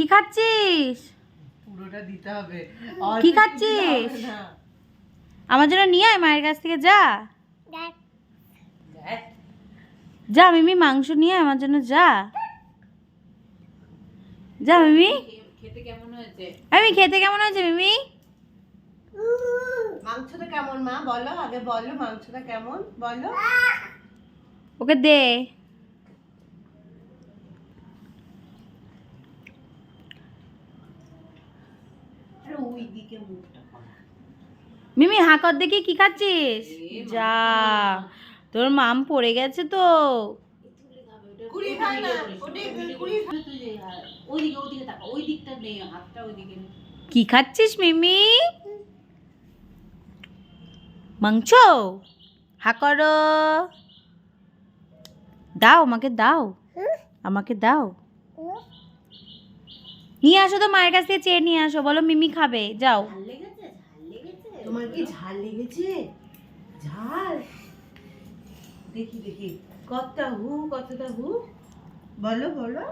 কি খাচ্ছিস? পুরোটা দিতে হবে। কি খাচ্ছিস? আমার জন্য নিয়ে আয় মায়ের কাছ থেকে যা। যা মিমি মাংস নিয়ে আয় আমার জন্য যা। যা মিমি। খেতে কেমন হয়েছে? আমি খেতে কেমন হয়েছে মিমি? মাংসটা কেমন মা? বলো আগে বলো মাংসটা কেমন? বলো। ওকে দে। ওই দিকে মুখটা মিমি হাঁকর দেখি কি খাচ্ছিস? যা তোর মাম পড়ে গেছে তো। কি খাচ্ছিস মিমি? মাংস? হাকর দাও আমাকে দাও। আমাকে দাও। নিয়ে আসো তো মায়ের কাছ থেকে চেয়ে নিয়ে আসো বলো মিমি খাবে যাও। তোমার কি ঝাল লেগেছে? ঝাল? দেখি দেখি। কতটা হু কতটা হু? বলো বলো।